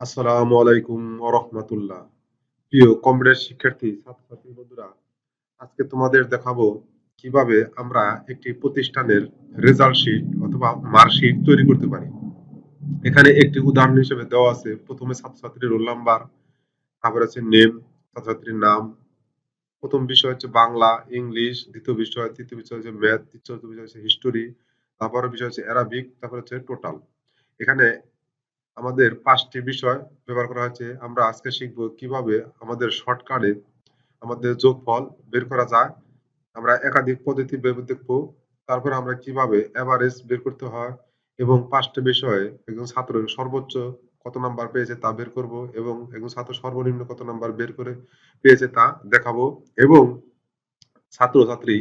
আসসালামু আলাইকুম রহমতুল্লাহ প্রিয় কমরেড শিক্ষার্থী, ছাত্রছাত্রী বন্ধুরা, আজকে তোমাদের দেখাবো কীভাবে আমরা একটি প্রতিষ্ঠানের রেজাল্ট শিট অথবা মার্কশিট তৈরি করতে পারি। এখানে একটি উদাহরণ হিসেবে দেওয়া আছে। প্রথমে ছাত্রছাত্রীর রোল নাম্বার তারপর আছে নেম ছাত্রছাত্রীর নাম। প্রথম বিষয় হচ্ছে বাংলা, ইংলিশ, দ্বিতীয় বিষয় তৃতীয় বিষয় হচ্ছে ম্যাথ তৃতীয় বিষয় হচ্ছে হিস্টোরি তারপরে বিষয় হচ্ছে অ্যারাবিক তারপর হচ্ছে টোটাল এখানে আমাদের পাঁচটি বিষয় ব্যবহার করা হয়েছে। আমরা আজকে শিখব কীভাবে আমাদের শর্টকাটে আমাদের যোগফল বের করা যায়। আমরা একাধিক পদ্ধতি দেখব। তারপর আমরা কীভাবে এভারেজ বের করতে হয় এবং পাঁচটি বিষয়ে একজন ছাত্র সর্বোচ্চ কত নাম্বার পেয়েছে তা বের করব এবং একজন ছাত্র সর্বনিম্ন কত নাম্বার বের করে পেয়েছে তা দেখাবো এবং ছাত্রছাত্রী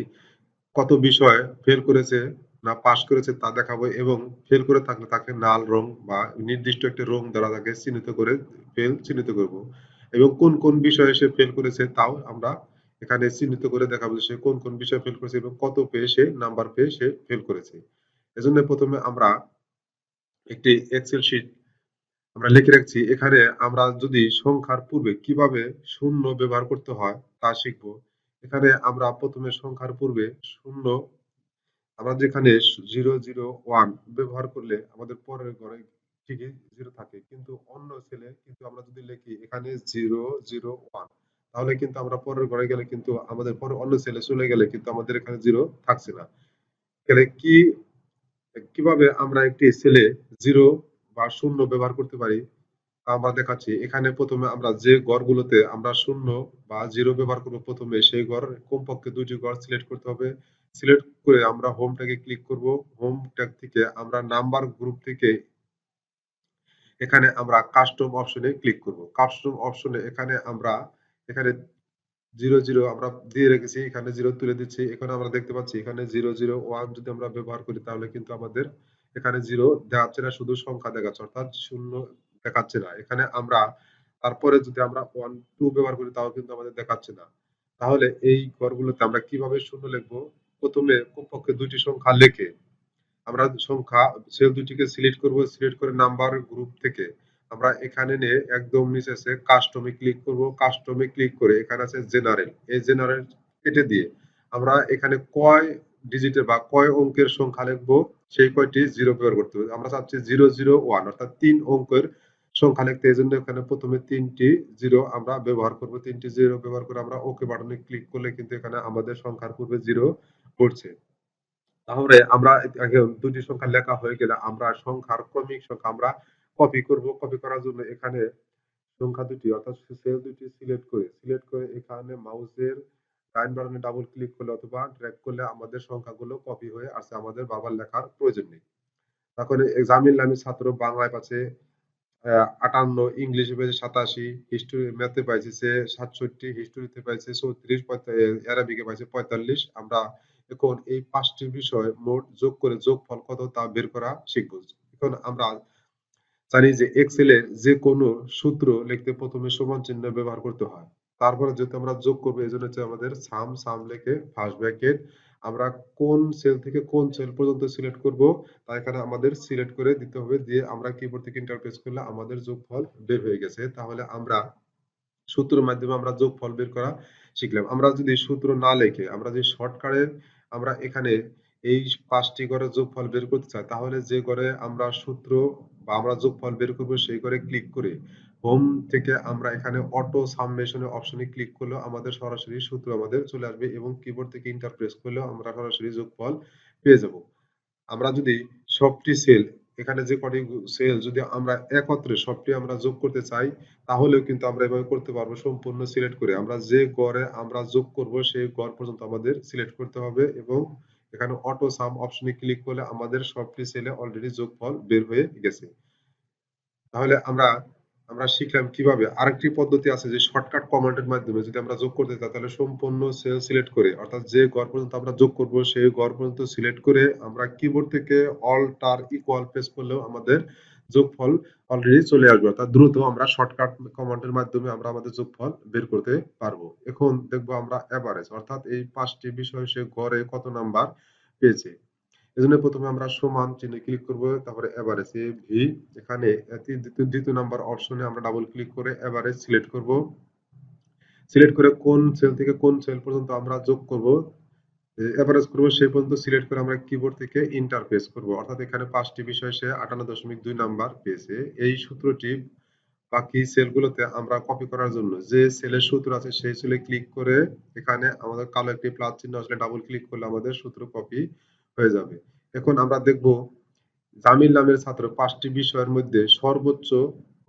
কত বিষয় ফেল করেছে না পাশ করেছে তা দেখাবো এবং ফেল করে থাকলে তাকে লাল রং বা নির্দিষ্ট একটি রং দ্বারা তাকে চিহ্নিত করে ফেল চিহ্নিত করব। এবং কোন কোন বিষয়ে সে ফেল করেছে তাও আমরা এখানে চিহ্নিত করে দেখাবো সে কোন কোন বিষয় ফেল করেছে এবং কত পেয়ে সে নাম্বার পেয়ে সে ফেল করেছে। এজন্য প্রথমে আমরা একটি এক্সেল শিট আমরা লিখে রাখছি। এখানে আমরা যদি সংখ্যার পূর্বে কীভাবে শূন্য ব্যবহার করতে হয় তা শিখব। এখানে আমরা প্রথমে সংখ্যার পূর্বে শূন্য আমরা যেখানে জিরো জিরো ওয়ান ব্যবহার করলে আমাদের পরের ঘরে ঠিকই জিরো থাকে। কিন্তু অন্য ছেলে কিন্তু আমরা যদি লিখি এখানে জিরো জিরো ওয়ান তাহলে কিন্তু আমরা পরের ঘরে গেলে কিন্তু আমাদের পরে অন্য ছেলে চলে গেলে কিন্তু আমাদের এখানে জিরো থাকছে না। তাহলে কি, কীভাবে আমরা একটি ছেলে জিরো বা শূন্য ব্যবহার করতে পারি? আমরা দেখাচ্ছি। এখানে প্রথমে আমরা যে গড়গুলোতে আমরা শূন্য বা জিরো ব্যবহার করব, প্রথমে সেই গড় কমপক্ষে দুটি গড় সিলেক্ট করতে হবে। সিলেক্ট করে আমরা হোম ট্যাগে ক্লিক করব। হোম ট্যাগ থেকে আমরা নাম্বার গ্রুপ থেকে এখানে আমরা কাস্টম অপশনে ক্লিক করব। কাস্টম অপশনে এখানে আমরা, এখানে জিরো জিরো আমরা দিয়ে রেখেছি, এখানে জিরো তুলে দিচ্ছি। এখানে আমরা দেখতে পাচ্ছি এখানে জিরো জিরো ওয়ান যদি আমরা ব্যবহার করি তাহলে কিন্তু আমাদের এখানে জিরো দেখাচ্ছে না, শুধু সংখ্যা দেখাচ্ছে, অর্থাৎ শূন্য দেখাচ্ছে না। এখানে আমরা, তারপরে যদি আমরা ওয়ান টু ব্যবহার করি তাও কিন্তু আমাদের দেখাচ্ছে না। তাহলে এই ঘরগুলোতে আমরা কীভাবে শূন্য লিখব? প্রথমে কমপক্ষে দুইটি সংখ্যা লিখে। আমরা সংখ্যা সেল দুটিকে সিলেক্ট করব সিলেক্ট করে নাম্বার গ্রুপ থেকে আমরা এখানে নিয়ে একদম নিচে আছে কাস্টমে ক্লিক করব। কাস্টমে ক্লিক করে এখানে আছে জেনারেল এই জেনারেল কেটে দিয়ে আমরা এখানে কয় ডিজিটের বা কয় অঙ্কের সংখ্যা লিখব, সেই কয়টি জিরো ব্যবহার করতে হবে। আমরা চাচ্ছি জিরো জিরো ওয়ান অর্থাৎ তিন অঙ্কের সংখ্যা লিখতে। এই জন্য এখানে প্রথমে তিনটি জিরো আমরা ব্যবহার করব। তিনটি জিরো ব্যবহার করে আমরা ওকে বাটনে ক্লিক করলে কিন্তু এখানে আমাদের সংখ্যার পূর্বে জিরো পড়ছে তাহলে আমরা দুটি সংখ্যা লেখা হয়ে গেলে আমরা সংখ্যার ক্রমিক সংখ্যা আমরা কপি করব। কপি করার জন্য এখানে সংখ্যা দুটি, অর্থাৎ সেল দুটি সিলেক্ট করে সিলেক্ট করে এখানে মাউসের ডাইন বাটনে ডাবল ক্লিক করলে অথবা ড্র্যাগ করলে আমাদের সংখ্যাগুলো কপি হয়ে আসছে। আমাদের বাবার লেখার প্রয়োজন নেই। তারপরে জামিল নামী ছাত্র বাংলায় পাচ্ছে আটান্ন, ইংলিশে পেয়েছে সাতাশি হিস্টোরি ম্যাথে পাইছে সে সাতষট্টি হিস্টোরিতে পাইছে চৌত্রিশ অ্যারাবিকে পাইছে পঁয়তাল্লিশ। আমরা এখন এই পাঁচটি বিষয় মোট যোগ করে যোগফল কত তা বের করা শিখব এখন আমরা জানি যে এক্সেলের যে কোনো সূত্র লিখতে প্রথমে সমান চিহ্ন ব্যবহার করতে হয়। তারপরে যেহেতু আমরা যোগ করব, এই জন্য হচ্ছে আমাদের সাম সাম লিখে ফার্স্ট ব্র্যাকেট আমরা কোন সেল থেকে কোন সেল পর্যন্ত সিলেক্ট করব, তা এখানে আমাদের সিলেক্ট করে দিতে হবে। দিয়ে আমরা কিবোর্ড থেকে ইন্টারপ্রেস করলে আমাদের যোগফল বের হয়ে গেছে। তাহলে আমরা সূত্রের মাধ্যমে আমরা যোগফল বের করা শিখলাম। আমরা যদি সূত্র না লিখে, আমরা যদি শর্টকাটে আমরা এখানে এই পাঁচটি ঘরের যোগফল বের করতে চাই, তাহলে যে ঘরে আমরা সূত্র বা আমরা যোগফল বের করব সেই ঘরে ক্লিক করে হোম থেকে আমরা এখানে অটো সামমেশন অপশনে ক্লিক করলে আমাদের সরাসরি সূত্র আমাদের চলে আসবে এবং কিবোর্ড থেকে ইন্টারপ্রেস করলেও আমরা সরাসরি যোগফল পেয়ে যাব। আমরা যদি সবটি সেল এখানে যে কটি সেল যদি আমরা একত্রে সবটি আমরা যোগ করতে চাই, তাহলেও কিন্তু আমরা এভাবে করতে পারব সম্পূর্ণ সিলেক্ট করে। আমরা যে গড়ে আমরা যোগ করব, সেই গড় পর্যন্ত আমাদের সিলেক্ট করতে হবে এবং এখানে অটো সাম অপশনে ক্লিক করলে আমাদের সবটি সেলে অলরেডি যোগফল বের হয়ে গেছে। তাহলে আমরা আমরা শিখলাম কীভাবে। আরেকটি পদ্ধতি আছে যে শর্টকাট কমান্ডের মাধ্যমে যদি আমরা যোগ করতে চাই, তাহলে সম্পূর্ণ সেল সিলেক্ট করে, অর্থাৎ যে গড় পর্যন্ত আমরা যোগ করব, সেই গড় পর্যন্ত সিলেক্ট করে আমরা কিবোর্ড থেকে অল্টার ইকুয়াল প্রেস করলেও আমাদের যোগফল অলরেডি চলে আসবে, অর্থাৎ দ্রুত আমরা শর্টকাট কমান্ডের মাধ্যমে আমরা আমাদের যোগফল বের করতে পারব। এখন দেখব আমরা এভারেজ অর্থাৎ এই পাঁচটি বিষয় সে গড়ে কত নাম্বার পেয়েছে। এজন্য প্রথমে আমরা সমান চিহ্নে ক্লিক করব, তারপরে এভারেজ এ ভি এখানে দ্বিতীয় নাম্বার অপশনে আমরা ডাবল ক্লিক করে এভারেজ সিলেক্ট করব। সিলেক্ট করে কোন সেল থেকে কোন সেল পর্যন্ত আমরা যোগ করব। এভারেজ করব সেই পর্যন্ত সিলেক্ট করে আমরা কিবোর্ড থেকে ইন্টারফেস করব। অর্থাৎ এখানে পাঁচটি বিষয় সে আটান্ন দশমিক দুই নাম্বার পেয়েছে। এই সূত্রটি বাকি সেলগুলোতে আমরা কপি করার জন্য যে সেলের সূত্র আছে সেই সেলে ক্লিক করে এখানে আমাদের কালো একটি প্লাস চিহ্ন আসলে ডাবল ক্লিক করলে আমাদের সূত্র কপি হয়ে যাবে। এখন আমরা দেখব জামিল নামের ছাত্র পাঁচটি বিষয়ের মধ্যে সর্বোচ্চ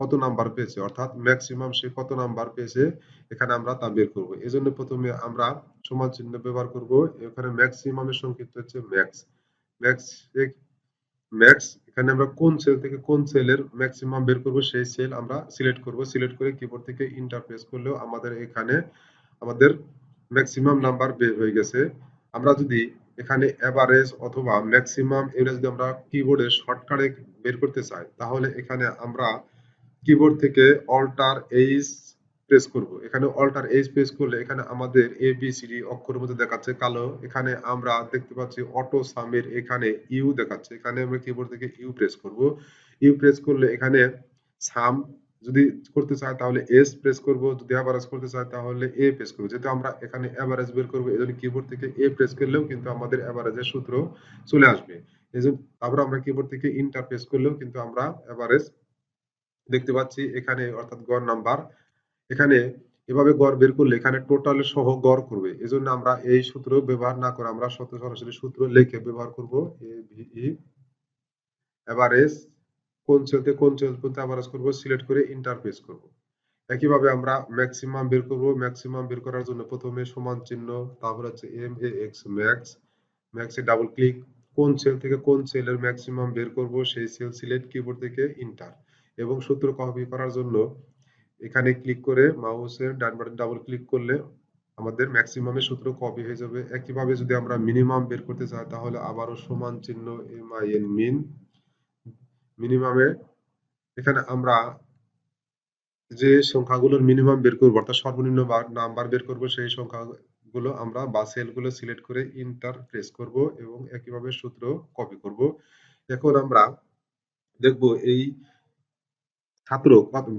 কত নাম্বার পেয়েছে? অর্থাৎ ম্যাক্সিমাম সে কত নাম্বার পেয়েছে? এখানে আমরা তা বের করব। এজন্য প্রথমে আমরা সমান চিহ্ন ব্যবহার করব। এখানে ম্যাক্সিমামের সংক্ষিপ্ত হচ্ছে ম্যাক্স ম্যাক্স ম্যাক্স এখানে আমরা কোন সেল থেকে কোন সেলের ম্যাক্সিমাম বের করব? সেই সেল আমরা সিলেক্ট করব। সিলেক্ট করে কিবোর্ড থেকে ইন্টার প্রেস করলেও আমাদের এখানে আমাদের ম্যাক্সিমাম নাম্বার বের হয়ে গেছে। আমরা যদি এখানে এভারেজ অথবা ম্যাক্সিমাম এগুলো যদি আমরা কিবোর্ডে শর্টকাটে বের করতে চাই, তাহলে এখানে আমরা কিবোর্ড থেকে অল্টার এইচ প্রেস করব। এখানে অল্টার এইচ প্রেস করলে এখানে আমাদের এ বি সি ডি অক্ষর মধ্যে দেখাচ্ছে কালো। এখানে আমরা দেখতে পাচ্ছি অটো সামের এখানে ইউ দেখাচ্ছে। এখানে আমরা কিবোর্ড থেকে ইউ প্রেস করব। ইউ প্রেস করলে এখানে সাম যদি করতে চাই তাহলে এস প্রেস করব, যদি অ্যাভারেজ করতে চাই তাহলে এ প্রেস করব। যেহেতু আমরা এখানে অ্যাভারেজ বের করব, এজন্য কিবোর্ড থেকে এ প্রেস করলেও কিন্তু আমাদের অ্যাভারেজের সূত্র চলে আসবে। এজন্য তারপর আমরা কিবোর্ড থেকে ইন্টার প্রেস করলেও কিন্তু আমরা অ্যাভারেজ দেখতে পাচ্ছি এখানে, অর্থাৎ গড় নাম্বার এখানে এভাবে গড় বের করলে এখানে টোটাল সহ গড় করবে। এজন্য আমরা এই সূত্র ব্যবহার না করে আমরা সরাসরি সূত্র লিখে ব্যবহার করব এ ভিই এভারেজ কোন সেল থেকে কোন সেল পর্যন্ত এভারেজ করব সিলেক্ট করে ইন্টারফেস করব। একইভাবে আমরা ম্যাক্সিমাম বের করব ম্যাক্সিমাম বের করার জন্য প্রথমে সমান চিহ্ন, তারপর হচ্ছে এম এ এক্স ম্যাক্স ম্যাক্সে ডাবল ক্লিক কোন সেল থেকে কোন সেলের ম্যাক্সিমাম বের করব, সেই সেল সিলেক্ট কিবোর্ড থেকে ইন্টার এবং সূত্র কপি করার জন্য এখানে ক্লিক করে মাউসের ডান বাটন ডাবল ক্লিক করলে আমাদের ম্যাক্সিমামের সূত্র কপি হয়ে যাবে। একইভাবে যদি আমরা মিনিমাম বের করতে চাই, তাহলে আবারও সমান চিহ্ন এম আই এন মিন মিনিমামে এখানে আমরা যে সংখ্যাগুলোর মিনিমাম বের করব, অর্থাৎ সর্বনিম্ন নাম্বার বের করব, সেই সংখ্যাগুলো আমরা বা সেলগুলো সিলেক্ট করে ইন্টার প্রেস করব এবং একইভাবে সূত্র কপি করব। এখন আমরা দেখব এই ছাত্র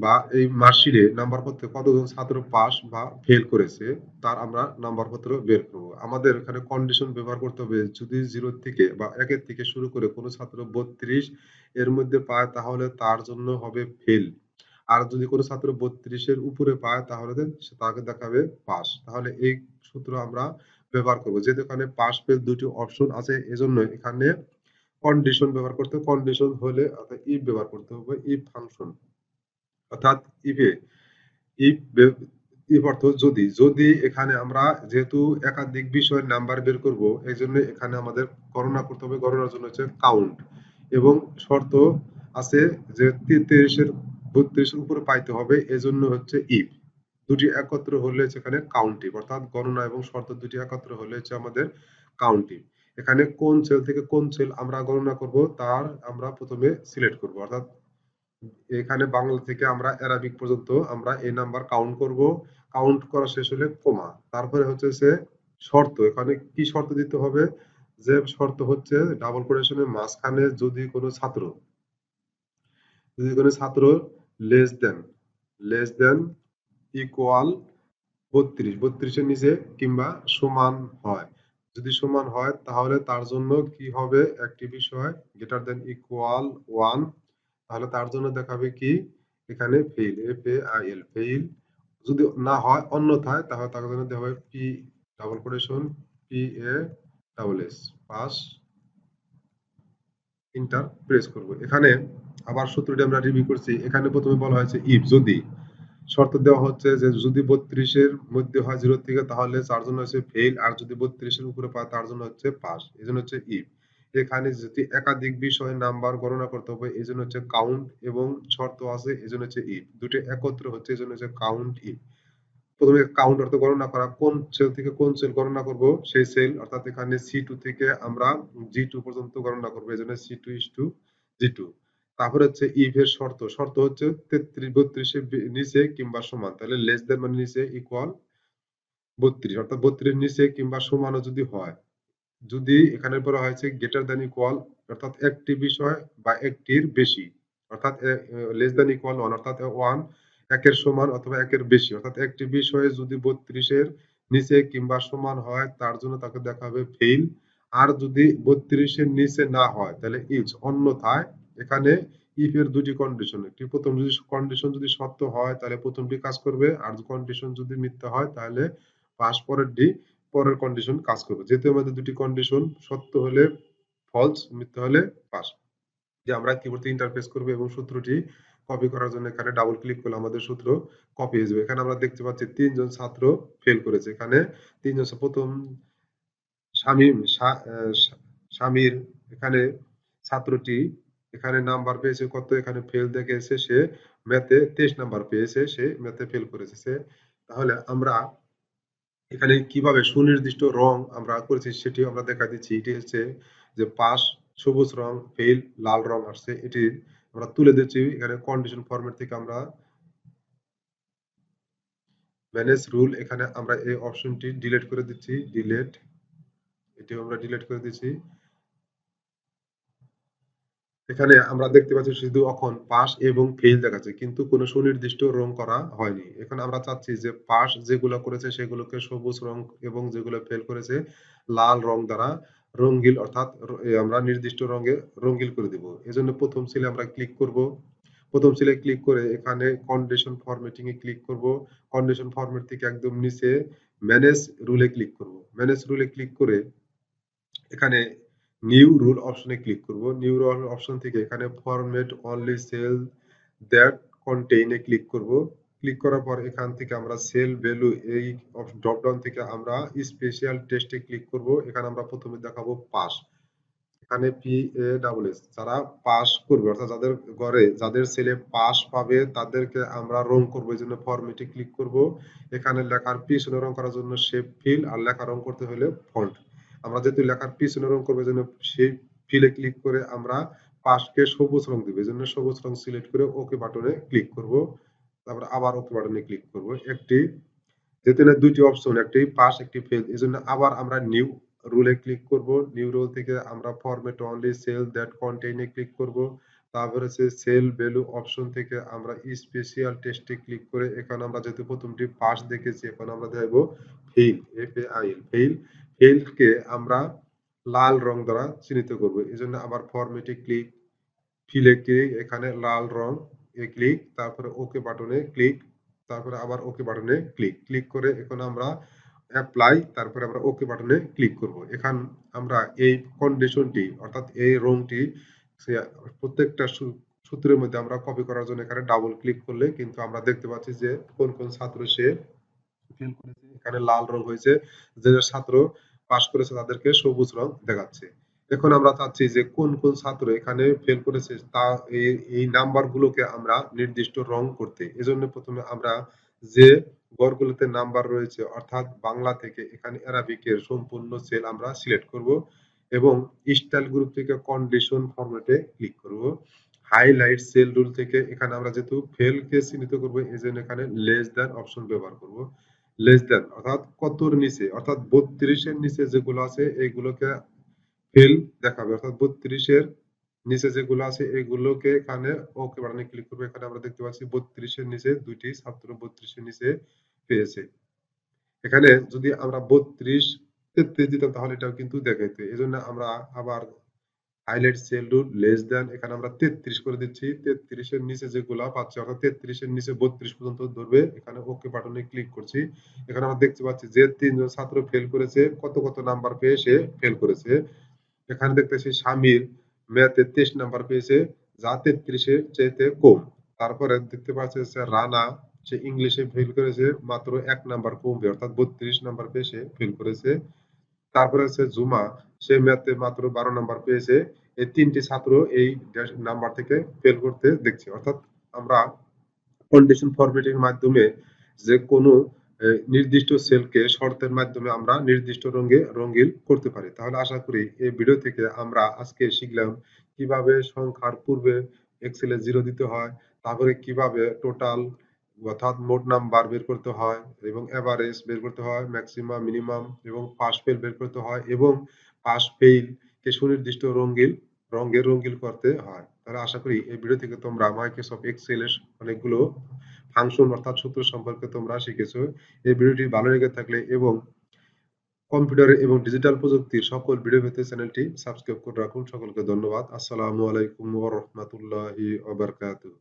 বা এই মার্কশিটে নাম্বার পত্রে কতজন ছাত্র পাস বা ফেল করেছে, তার আমরা নাম্বার পত্র বের করব। আমাদের এখানে কন্ডিশন ব্যবহার করতে হবে, যদি জিরো থেকে বা একের থেকে শুরু করে কোনো ছাত্র বত্রিশ এর মধ্যে পায়, তাহলে তার জন্য হবে ফেল আর যদি কোনো ছাত্র বত্রিশের উপরে পায়, তাহলে তাকে দেখাবে পাস তাহলে এই সূত্র আমরা ব্যবহার করব। যেহেতু এখানে পাস ফেল দুটি অপশন আছে, এজন্য এখানে কন্ডিশন ব্যবহার করতে কন্ডিশন হলে অর্থাৎ ইফ ব্যবহার করতে হবে ইফ ফাংশন অর্থাৎ ইফে ইফ অর্থ যদি যদি এখানে আমরা যেহেতু একাধিক বিষয়ের নাম্বার বের করব এই জন্য এখানে আমাদের গণনা করতে হবে, গণনার জন্য হচ্ছে কাউন্ট এবং শর্ত আছে যে তিরিশের বত্রিশের উপরে পাইতে হবে, এজন্য হচ্ছে ইফ দুটি একত্র হলে সেখানে কাউন্টিভ অর্থাৎ গণনা এবং শর্ত দুটি একত্র হলে হচ্ছে আমাদের কাউন্টি এখানে কোন সেল থেকে কোন সেল আমরা গণনা করব, তার আমরা প্রথমে সিলেক্ট করব, অর্থাৎ এখানে বাংলা থেকে আমরা অ্যারাবিক পর্যন্ত আমরা এই নাম্বার কাউন্ট করব। কাউন্ট করা শেষ হলে কমা তারপরে হচ্ছে শর্ত। এখানে কি শর্ত দিতে হবে? যে শর্ত হচ্ছে ডাবল কোটেশনের মাঝখানে যদি কোনো ছাত্র, যদি কোনো ছাত্র less than less than equal বত্রিশ, বত্রিশের নিচে কিংবা সমান হয়। যদি সমান হয় তাহলে তার জন্য কি হবে? একটি বিষয় গ্রেটার দেন ইকুয়াল ওয়ান তাহলে তার জন্য দেখাবে কি? এখানে fail F A I L fail যদি না হয়, অন্যথায়, তাহলে তার জন্য হবে P double quotation P A double S pass enter press করব। এখানে আবার সূত্রটি আমরা রিভিউ করছি। এখানে প্রথমে বলা হয়েছে ইফ যদি। শর্ত দেওয়া হচ্ছে যে যদি বত্রিশের মধ্যে হয় জিরো থেকে, তাহলে তার জন্য হচ্ছে ফেল আর যদি বত্রিশের উপরে পায়, তার জন্য হচ্ছে পাস এই জন্য হচ্ছে ইফ এখানে যদি একাধিক বিষয় নাম্বার গণনা করতে হবে, এই জন্য হচ্ছে কাউন্ট এবং শর্ত আছে, এই জন্য হচ্ছে ইফ দুটো একত্র হচ্ছে, এই জন্য হচ্ছে কাউন্ট ইফ প্রথমে কাউন্ট অর্থ গণনা করা, কোন সেল থেকে কোন সেল গণনা করব? সেই সেল অর্থাৎ এখানে সি টু থেকে আমরা জি টু পর্যন্ত গণনা করব, এই জন্য C two is to G two তারপরে হচ্ছে ইভ এর শর্ত শর্ত হচ্ছে তেত্রিশ বত্রিশের নিচে কিংবা সমান। তাহলে লেস দেন মানে নিচে ইকুয়াল বত্রিশ, অর্থাৎ বত্রিশ নিচে কিংবা সমানও যদি হয় যদি এখানে বলা হয়েছে গ্রেটার দ্যান ইকুয়াল অর্থাৎ একটি বিষয় বা একটির বেশি, অর্থাৎ লেস দ্যান ইকুয়াল ওয়ান অর্থাৎ ওয়ান একের সমান অথবা একের বেশি, অর্থাৎ একটি বিষয়ে যদি বত্রিশের নিচে কিংবা সমান হয়, তার জন্য তাকে দেখা হবে ফেইল আর যদি বত্রিশের নিচে না হয়, তাহলে ইজ অন্যথায় এখানে ইফ এর দুটি কন্ডিশন একটি প্রথম যদি কন্ডিশন যদি সত্য হয়, তাহলে প্রথমটি কাজ করবে, আর কন্ডিশন যদি মিথ্যা হয়, তাহলে পাস পরেরটি পরের কন্ডিশন কাজ করবে। যেহেতু আমাদের দুটি কন্ডিশন সত্য হলে ফলস মিথ্যা হলে পাস। যে আমরা কিবোর্ড ইন্টারফেস করব এবং সূত্রটি কপি করার জন্য এখানে ডাবল ক্লিক করলে আমাদের সূত্র কপি হয়ে যাবে। এখানে আমরা দেখতে পাচ্ছি তিনজন ছাত্র ফেল করেছে। এখানে তিনজন প্রথম শামীম শা- আহ, স্বামীর এখানে ছাত্রটি এখানে নাম্বার পেয়েছে কত? এখানে ফেল দেখেছে সে ম্যাথে তেইশ নাম্বার পেয়েছে সে ম্যাথে ফেল করেছে। তাহলে আমরা এখানে কীভাবে সুনির্দিষ্ট রং আমরা করেছি সেটি আমরা দেখা দিচ্ছি। এটি হচ্ছে যে পাস সবুজ রং, ফেল লাল রং আসছে। এটি আমরা তুলে দিচ্ছি এখানে কন্ডিশন ফরম্যাট থেকে আমরা ম্যানেজ রুল এখানে আমরা এই অপশনটি ডিলেট করে দিচ্ছি। ডিলেট এটি আমরা ডিলেট করে দিচ্ছি। এখানে আমরা দেখতে পাচ্ছি শুধু এখন পাস এবং ফেল দেখাচ্ছে, কিন্তু কোনো সুনির্দিষ্ট রং করা হয়নি। এখন আমরা চাচ্ছি যে পাস যেগুলো করেছে সেগুলোকে সবুজ রং এবং যেগুলো ফেল করেছে লাল রং দ্বারা রঙ্গিল অর্থাৎ আমরা নির্দিষ্ট রঙে রঙ্গিল করে দিব। এজন্য প্রথম সেলে আমরা ক্লিক করব। প্রথম সেলে ক্লিক করে এখানে কন্ডিশন ফরম্যাটিং এ ক্লিক করব। কন্ডিশন ফরম্যাট থেকে একদম নিচে ম্যানেজ রুলে ক্লিক করব। ম্যানেজ রুলে ক্লিক করে এখানে নিউ রুল অপশনে ক্লিক করব। নিউ রুল অপশন থেকে এখানে ফরম্যাট অনলি সেল দ্যাট কন্টেইনে ক্লিক করব। ক্লিক করার পর এখান থেকে আমরা সেল ভ্যালু এই ড্রপ ডাউন থেকে আমরা স্পেশাল টেস্টে ক্লিক করব। এখানে আমরা প্রথমে দেখাবো পাস এখানে পি এ ডাবল এস যারা পাস করবে, অর্থাৎ যাদের ঘরে, যাদের ছেলে পাস পাবে, তাদেরকে আমরা রং করব, এই জন্য ফরম্যাটে ক্লিক করব। এখানে লেখার পিছনে রং করার জন্য শেপ ফিল আর লেখা রং করতে হলে ফন্ট আমরা যেহেতু লেখার পিছনে রং করব জন্য সেই ফিলে ক্লিক করে আমরা পাশকে সবুজ রং দিব। জন্য সবুজ রং সিলেক্ট করে ওকে বাটনে ক্লিক করব। তারপর আবার ওকে বাটনে ক্লিক করব। একটি, যেহেতু না দুইটি অপশন একটি পাস একটি ফেল এই জন্য আবার আমরা নিউ রুলে ক্লিক করব। নিউ রুল থেকে আমরা ফরম্যাট অনলি সেল দ্যাট কন্টেইনে ক্লিক করব। তারপরে হচ্ছে সেল ভ্যালু অপশন থেকে আমরা স্পেশাল টেস্টে ক্লিক করে এখানে আমরা যেহেতু প্রথমটি পাস দেখেছি, এখন আমরা দেব fail F A I L fail ফেলকে আমরা লাল রং দ্বারা চিহ্নিত করব। এই জন্য আবার ফরম্যাটে ক্লিক ফিলে ক্লিক এখানে লাল রং এ ক্লিক তারপরে ওকে বাটনে ক্লিক তারপরে আবার ওকে বাটনে ক্লিক ক্লিক করে এখন আমরা অ্যাপ্লাই তারপরে আমরা ওকে বাটনে ক্লিক করব। এখান আমরা এই কন্ডিশনটি অর্থাৎ এই রংটি প্রত্যেকটা সূত্রের মধ্যে আমরা কপি করার জন্য এখানে ডাবল ক্লিক করলে কিন্তু আমরা দেখতে পাচ্ছি যে কোন কোন ছাত্র সে ফেল করেছে। এখানে লাল রং হয়েছে। যে ছাত্র পাস করেছে তাদেরকে সবুজ রং দেখাচ্ছে। এখন আমরা চাচ্ছি যে কোন কোন ছাত্র এখানে ফেল করেছে তা এই এই নাম্বার গুলোকে আমরা নির্দিষ্ট রং করতে। এজন্য প্রথমে আমরা যে ঘরগুলোতে নাম্বার রয়েছে, অর্থাৎ বাংলা থেকে এখানে অ্যারাবিকের সম্পূর্ণ সেল আমরা সিলেক্ট করব এবং স্টাইল গ্রুপ থেকে কন্ডিশন ফরম্যাটে ক্লিক করব। হাইলাইট সেল রুল থেকে এখানে আমরা যেহেতু ফেল কে চিহ্নিত করব এই জন্য এখানে লেস দ্যান অপশন ব্যবহার করব। লেস দ্যান অর্থাৎ কতর নিচে? অর্থাৎ বত্রিশের নিচে যেগুলো আছে এইগুলোকে ফেল দেখাবে। অর্থাৎ বত্রিশের নিচে যেগুলো আছে, এগুলোকে এখানে ওকে বাটনে ক্লিক করবে। এখানে আমরা দেখতে পাচ্ছি বত্রিশের নিচে দুইটি ছাত্র বত্রিশের নিচে পেয়েছে। এখানে যদি আমরা বত্রিশ তেত্রিশ দিতাম, তাহলে এটাও কিন্তু দেখাইতো। এই আমরা আবার highlight cell rule less than এখানে আমরা তেত্রিশ করে দিচ্ছি, তেত্রিশের নিচে যেগুলা পাচ্ছি অর্থাৎ তেত্রিশের নিচে বত্রিশ পর্যন্ত ধরবে, এখানে ওকে বাটনে ক্লিক করছি। এখানে আমরা দেখতে পাচ্ছি যে তিনজন ছাত্র ফেল করেছে, কত কত নাম্বার পেয়ে সে ফেল করেছে। এখানে দেখতেছি স্বামীর ম্যাথে তেইশ নাম্বার পেয়েছে, যা তেত্রিশের চাইতে কম। তারপরে দেখতে পাচ্ছি রানা, সে ইংলিশে ফেল করেছে, মাত্র এক নাম্বার কমবে, অর্থাৎ বত্রিশ নাম্বার পেয়ে সে ফেল করেছে। তারপরে হচ্ছে জুমা, সে ম্যাথে মাত্র বারো নাম্বার পেয়েছে। এই তিনটি ছাত্র এই নাম্বার থেকে ফেল করতে দেখছি। অর্থাৎ আমরা কন্ডিশন ফরম্যাটিং এর মাধ্যমে যে কোনো নির্দিষ্ট সেলকে শর্তের মাধ্যমে আমরা নির্দিষ্ট রঙে, রঙিন করতে পারি। তাহলে আশা করি এই ভিডিও থেকে আমরা আজকে শিখলাম কীভাবে সংখ্যার পূর্বে এক্সেলে জিরো দিতে হয়, তারপরে কীভাবে টোটাল অর্থাৎ মোট নাম্বার বের করতে হয় এবং এভারেজ বের করতে হয় ম্যাক্সিমাম মিনিমাম এবং পাস ফেল বের করতে হয় এবং পাস ফেইল কে সুনির্দিষ্ট রঙ্গিল রঙের রঙ্গিল করতে হয়। তাহলে আশা করি এই ভিডিও থেকে তোমরা মাইক্রোসফট এক্সেল এর অনেকগুলো ফাংশন অর্থাৎ সূত্র সম্পর্কে তোমরা শিখেছো। এই ভিডিওটি ভালো লেগে থাকলে এবং কম্পিউটার এবং ডিজিটাল প্রযুক্তির সকল ভিডিও পেতে চ্যানেলটি সাবস্ক্রাইব করে রাখুন। সকলকে ধন্যবাদ। আসসালামু আলাইকুম ওয়া রাহমাতুল্লাহি ওয়া বারাকাতুহু।